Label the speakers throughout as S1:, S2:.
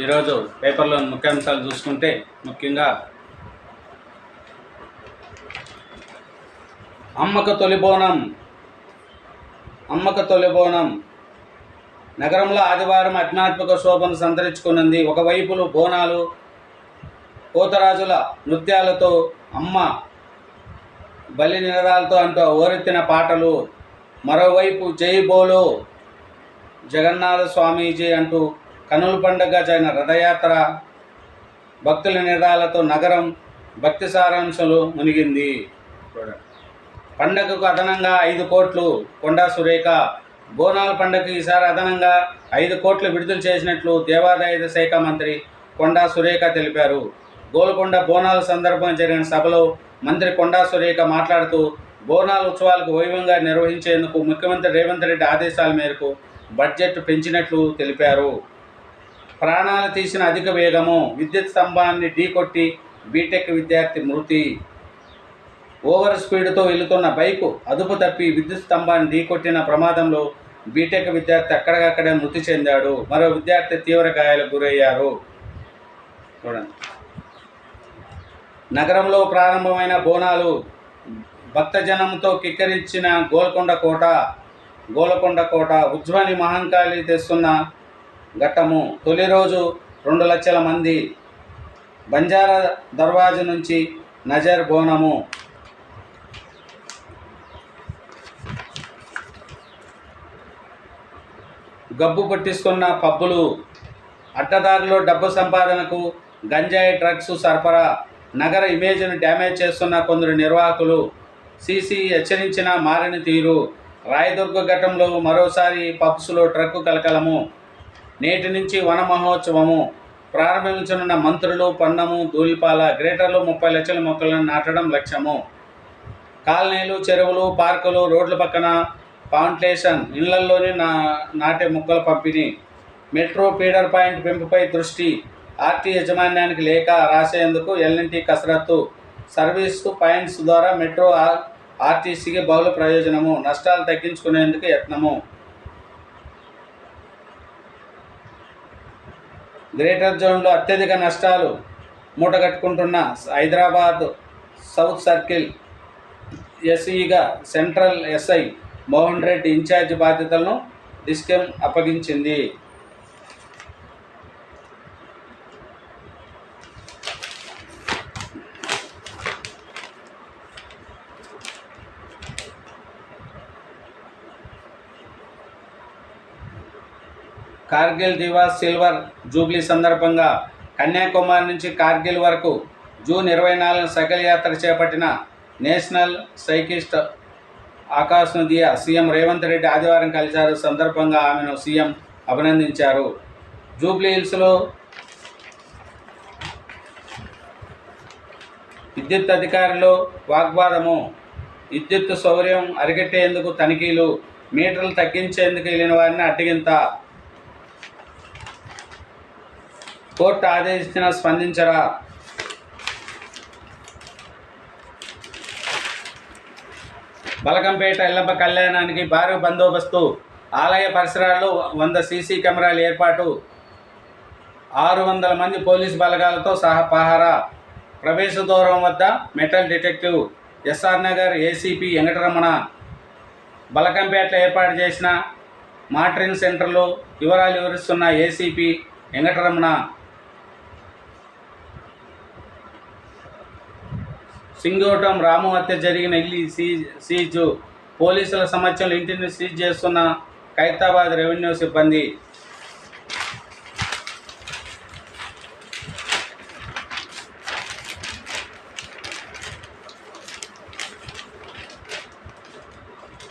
S1: ఈరోజు పేపర్లోని ముఖ్యాంశాలు చూసుకుంటే ముఖ్యంగా అమ్మక తొలి బోనం అమ్మక తొలి బోనం. నగరంలో ఆదివారం ఆధ్యాత్మిక శోభను సంతరించుకున్నది ఒకవైపులు బోనాలు పోతరాజుల నృత్యాలతో అమ్మ బలి నిరదాలతో అంటూ ఓరెత్తిన పాటలు మరోవైపు జై బోలో జగన్నాథ స్వామీజీ అంటూ కనుల పండుగ జరిగిన రథయాత్ర భక్తుల నినాదాలతో నగరం భక్తి సారాంశాలు మునిగింది. పండగకు అదనంగా ఐదు కోట్లు కొండా సురేఖ బోనాల పండగకు ఈసారి అదనంగా ఐదు కోట్లు విడుదల చేసినట్లు దేవాదాయ శాఖ మంత్రి కొండా సురేఖ తెలిపారు. గోల్కొండ బోనాల సందర్భంగా జరిగిన సభలో మంత్రి కొండా సురేఖ మాట్లాడుతూ బోనాల ఉత్సవాలకు వైభవంగా నిర్వహించేందుకు ముఖ్యమంత్రి రేవంత్ రెడ్డి ఆదేశాల మేరకు బడ్జెట్ పెంచినట్లు తెలిపారు. ప్రాణాలు తీసిన అధిక వేగము విద్యుత్ స్తంభాన్ని ఢీకొట్టి బీటెక్ విద్యార్థి మృతి. ఓవర్ స్పీడ్తో వెళుతున్న బైకు అదుపు తప్పి విద్యుత్ స్తంభాన్ని ఢీకొట్టిన ప్రమాదంలో బీటెక్ విద్యార్థి అక్కడికక్కడే మృతి చెందాడు. మరో విద్యార్థి తీవ్ర గాయాలకు గురయ్యారు. చూడండి. నగరంలో ప్రారంభమైన బోనాలు భక్తజనంతో కిక్కరించిన గోల్కొండ కోట గోలకొండ కోట ఉజ్వని మహంకాళి తెస్తున్న ఘట్టము తొలి రోజు రెండు లక్షల మంది బంజారా దర్వాజు నుంచి నజర్ బోనము. గబ్బు పట్టిస్తున్న పబ్బులు అడ్డదారిలో డబ్బు సంపాదనకు గంజాయి డ్రగ్స్ సరఫరా నగర ఇమేజ్ను డ్యామేజ్ చేస్తున్న కొందరు నిర్వాహకులు సీసీ హెచ్చరించిన మారిన తీరు. రాయదుర్గ ఘట్టంలో మరోసారి పబ్స్లో ట్రక్కు కలకలము. నేటి నుంచి వన మహోత్సవము. ప్రారంభించనున్న మంత్రులు పన్నము ధూళిపాల గ్రేటర్లు ముప్పై లక్షల మొక్కలను నాటడం లక్ష్యము. కాలనీలు చెరువులు పార్కులు రోడ్ల పక్కన పాంట్లేషన్ ఇళ్ళల్లోనే నా నాటే మొక్కల పంపిణీ. మెట్రో ఫీడర్ పాయింట్ పెంపుపై దృష్టి. ఆర్టీ యాజమాన్యానికి లేఖ రాసేందుకు ఎల్ఎన్టీ కసరత్తు. సర్వీస్ పాయింట్స్ ద్వారా మెట్రో ఆర్ ఆర్టీసీకి బహుళ ప్రయోజనము. నష్టాలు తగ్గించుకునేందుకు యత్నము. గ్రేటర్ జోన్లో అత్యధిక నష్టాలు మూటగట్టుకుంటున్న Hyderabad south circle ఎస్ఈగా central SI Mohan Reddy in charge బాధ్యతలను డిస్కెమ్ అప్పగించింది. కార్గిల్ దివాస్ సిల్వర్ జూబ్లీ సందర్భంగా కన్యాకుమారి నుంచి కార్గిల్ వరకు జూన్ ఇరవై నాలుగున సైకిల్ యాత్ర చేపట్టిన national cyclist Akash Nadiya CM Revanth Reddy ఆదివారం కలిశారు. సందర్భంగా ఆమెను సీఎం అభినందించారు. జూబ్లీ హిల్స్లో విద్యుత్ అధికారులు వాగ్వాదము. విద్యుత్ సౌర్యం అరికట్టేందుకు తనిఖీలు మీటర్లు తగ్గించేందుకు వెళ్ళిన వారిని అడ్డగింత కోర్టు ఆదేశించిన స్పందించరా? బలకంపేట ఎల్లమ్మ కళ్యాణానికి భారీ బందోబస్తు. ఆలయ పరిసరాల్లో వంద సీసీ కెమెరాలు ఏర్పాటు. ఆరు వందల మంది పోలీసు బలగాలతో సహా పహారా. ప్రవేశ దూరం వద్ద metal detector. SR Nagar ACP Venkataramana. బలకంపేటలో ఏర్పాటు చేసిన మాటరింగ్ సెంటర్లో వివరాలు వివరిస్తున్న ఏసీపీ వెంకటరమణ. సింగోటం రాము హత్య జరిగిన ఇల్లు సీజ్ సీజు. పోలీసుల సమక్షంలో ఇంటిని సీజ్ చేస్తున్న ఖైరతాబాద్ రెవెన్యూ సిబ్బంది.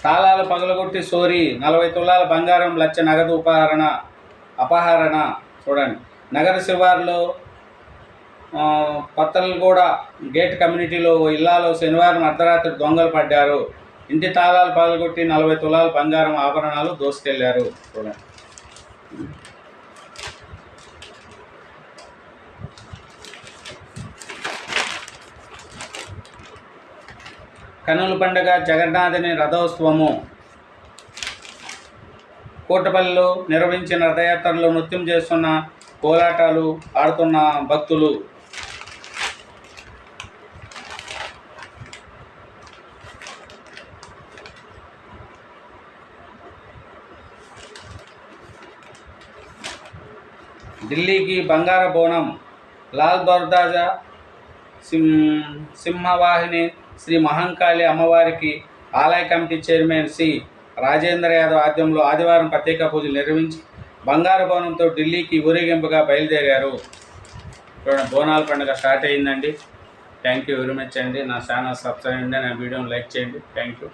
S1: తాళాలు పగలగొట్టి సోరీ నలభై తులాల బంగారం లక్ష నగదు ఉపహరణ అపహరణ. చూడండి. నగర శివార్లో ఆ, కూడా గేట్ కమ్యూనిటీలో ఓ ఇల్లాలో శనివారం అర్ధరాత్రి దొంగలు పడ్డారు. ఇంటి తాళాలు పగలగొట్టి నలభై తులాలు బంగారం ఆభరణాలు దోసుకెళ్ళారు. చూడండి కనుల పండుగ జగన్నాథుని రథోత్సవము. కోటపల్లిలో నిర్వహించిన రథయాత్రలో నృత్యం చేస్తున్న కోలాటాలు ఆడుతున్న భక్తులు ఢిల్లీకి బంగార బోనం లాల్ బర్దాజా సిం సింహవాహిని శ్రీ మహంకాళి అమ్మవారికి ఆలయ committee chairman C. Rajendra Yadav ఆద్యంలో ఆదివారం ప్రత్యేక పూజలు నిర్వహించి బంగారు బోనంతో ఢిల్లీకి ఊరేగింపుగా బయలుదేరారు. చూడండి బోనాల పండుగ స్టార్ట్ అయిందండి. థ్యాంక్ యూ వెరీ మచ్ అండి. నా ఛానల్ సబ్స్క్రైబ్ అండి నా వీడియోని లైక్ చేయండి. Thank you.